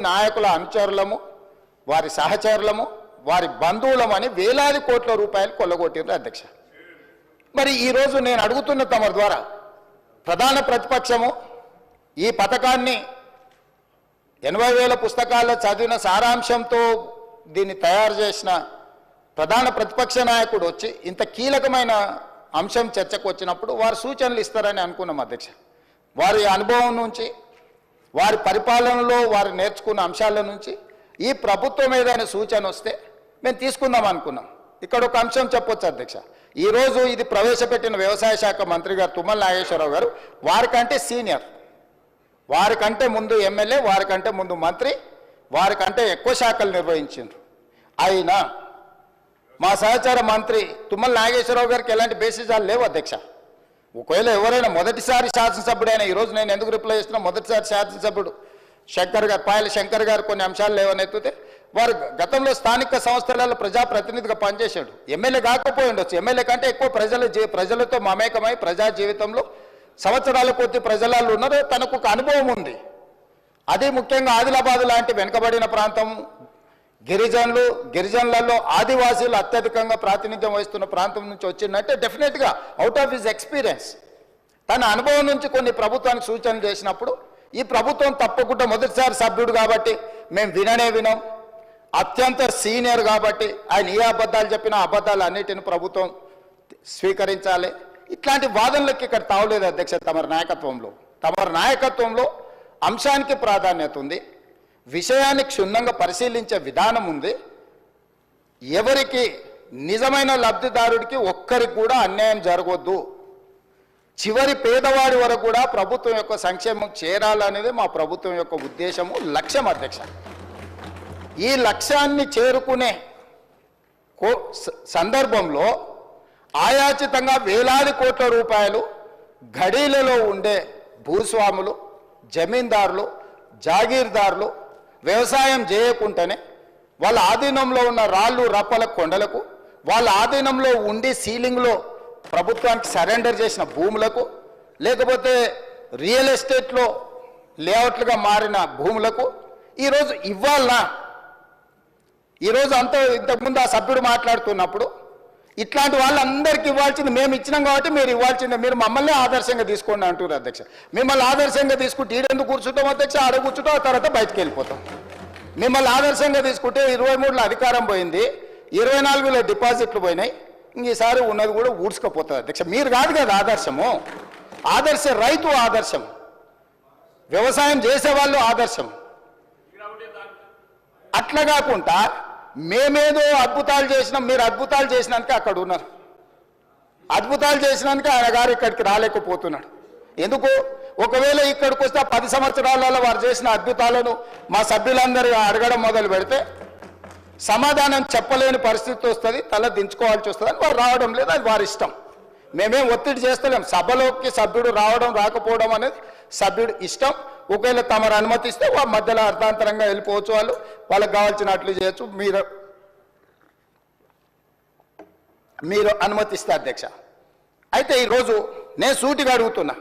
నాయకుల అనుచరులము వారి సహచరులము వారి బంధువులమని వేలాది కోట్ల రూపాయలు కొల్లగొట్టిండ్రు అధ్యక్ష. మరి ఈరోజు నేను అడుగుతున్న తమ ద్వారా ప్రధాన ప్రతిపక్షము ఈ పథకాన్ని ఎనభై వేల పుస్తకాల్లో చదివిన సారాంశంతో దీన్ని తయారు చేసిన ప్రధాన ప్రతిపక్ష నాయకుడు వచ్చి ఇంత కీలకమైన అంశం చర్చకు వచ్చినప్పుడు వారు సూచనలు ఇస్తారని అనుకున్నాం అధ్యక్ష. వారి అనుభవం నుంచి వారి పరిపాలనలో వారు నేర్చుకున్న అంశాల నుంచి ఈ ప్రభుత్వం ఏదైనా సూచన వస్తే మేము తీసుకుందాం అనుకున్నాం. ఇక్కడ ఒక అంశం చెప్పొచ్చు అధ్యక్ష. ఈరోజు ఇది ప్రవేశపెట్టిన వ్యవసాయ శాఖ మంత్రి గారు తుమ్మల నాగేశ్వరరావు గారు వారికంటే సీనియర్. వారికంటే ముందు ఎమ్మెల్యే వారికంటే ముందు మంత్రి వారికంటే ఎక్కువ శాఖలు నిర్వహించారు అయినా మా సహచార మంత్రి తుమ్మల నాగేశ్వరరావు గారికి ఎలాంటి బేసిజాలు లేవు అధ్యక్ష. ఒకవేళ ఎవరైనా మొదటిసారి శాసనసభ్యుడైనా ఈరోజు నేను ఎందుకు రిప్లై చేస్తున్నా మొదటిసారి శాసనసభ్యుడు శంకర్ గారు పాయల శంకర్ గారు కొన్ని అంశాలు లేవనెత్తితే వారు గతంలో స్థానిక సంస్థలలో ప్రజాప్రతినిధిగా పనిచేశాడు. ఎమ్మెల్యే కాకపోయి ఉండొచ్చు. ఎమ్మెల్యే కంటే ఎక్కువ ప్రజల జీ ప్రజలతో మమేకమై ప్రజా జీవితంలో సంవత్సరాల కొద్ది ప్రజలలో ఉన్నారు తనకు ఒక అనుభవం ఉంది. అదే ముఖ్యంగా ఆదిలాబాద్ లాంటి వెనుకబడిన ప్రాంతం గిరిజనులు గిరిజనులలో ఆదివాసీలు అత్యధికంగా ప్రాతినిధ్యం వహిస్తున్న ప్రాంతం నుంచి వచ్చిందంటే డెఫినెట్గా అవుట్ ఆఫ్ హిజ్ ఎక్స్పీరియన్స్ తన అనుభవం నుంచి కొన్ని ప్రభుత్వానికి సూచనలు చేసినప్పుడు ఈ ప్రభుత్వం తప్పకుండా మొదటిసారి సభ్యుడు కాబట్టి మేము విననే వినం. అత్యంత సీనియర్ కాబట్టి ఆయన ఏ అబద్ధాలు చెప్పినా అబద్ధాలు అన్నిటిని ప్రభుత్వం స్వీకరించాలి. ఇట్లాంటి వాదనలకు ఇక్కడ తావలేదు అధ్యక్ష తమరి నాయకత్వంలో. తమరి నాయకత్వంలో అంశానికి ప్రాధాన్యత ఉంది. విషయాన్ని క్షుణ్ణంగా పరిశీలించే విధానం ఉంది. ఎవరికి నిజమైన లబ్ధిదారుడికి ఒక్కరికి కూడా అన్యాయం జరగొద్దు. చివరి పేదవాడి వరకు కూడా ప్రభుత్వం యొక్క సంక్షేమం చేరాలనేది మా ప్రభుత్వం యొక్క ఉద్దేశము లక్ష్యం అధ్యక్ష. ఈ లక్ష్యాన్ని చేరుకునే కో స- సందర్భంలో ఆయాచితంగా వేలాది కోట్ల రూపాయలు గడీలలో ఉండే భూస్వాములు జమీందారులు జాగీర్దారులు వ్యవసాయం చేయకుండానే వాళ్ళ ఆధీనంలో ఉన్న రాళ్ళు రప్పల కొండలకు వాళ్ళ ఆధీనంలో ఉండి సీలింగ్లో ప్రభుత్వానికి సరెండర్ చేసిన భూములకు లేకపోతే రియల్ ఎస్టేట్లో లేఅవుట్లుగా మారిన భూములకు ఈరోజు ఇవ్వాలనా? ఈరోజు అంతా ఇంతకుముందు ఆ సభ్యుడు మాట్లాడుతున్నప్పుడు ఇట్లాంటి వాళ్ళందరికీ ఇవ్వాల్సింది మేము ఇచ్చినాం కాబట్టి మీరు ఇవ్వాల్సిందే. మీరు మమ్మల్ని ఆదర్శంగా తీసుకోండి అంటున్నారు అధ్యక్ష. మిమ్మల్ని ఆదర్శంగా తీసుకుంటే ఈడెందుకు కూర్చుంటాం అధ్యక్ష? ఆడ కూర్చుంటాం ఆ తర్వాత బయటకు వెళ్ళిపోతాం. మిమ్మల్ని ఆదర్శంగా తీసుకుంటే ఇరవై మూడులో అధికారం పోయింది ఇరవై నాలుగులో డిపాజిట్లు పోయినాయి ఇంక ఈసారి ఉన్నది కూడా ఊడ్చుకపోతుంది అధ్యక్ష. మీరు కాదు కదా ఆదర్శము. ఆదర్శ రైతు ఆదర్శం. వ్యవసాయం చేసేవాళ్ళు ఆదర్శం. అట్లా కాకుండా మేమేదో అద్భుతాలు చేసినాం మీరు అద్భుతాలు చేసినాక అక్కడ ఉన్నారు. అద్భుతాలు చేసినాక ఆయన గారు ఇక్కడికి రాలేకపోతున్నాడు. ఎందుకు? ఒకవేళ ఇక్కడికి వస్తే పది సంవత్సరాలలో వారు చేసిన అద్భుతాలను మా సభ్యులందరూ అడగడం మొదలు పెడితే సమాధానం చెప్పలేని పరిస్థితి వస్తుంది తల దించుకోవాల్సి వస్తుంది అని వారు రావడం లేదు అది వారి ఇష్టం. మేమేం ఒత్తిడి చేస్తలేం. సభలోకి సభ్యుడు రావడం రాకపోవడం అనేది సభ్యుడు ఇష్టం. ఒకవేళ తమరు అనుమతిస్తే వాళ్ళ మధ్యలో అర్థాంతరంగా వెళ్ళిపోవచ్చు వాళ్ళు. వాళ్ళకి కావాల్సినట్లు చేయొచ్చు. మీరు మీరు అనుమతిస్తే అధ్యక్ష. అయితే ఈరోజు నేను సూటిగా అడుగుతున్నా.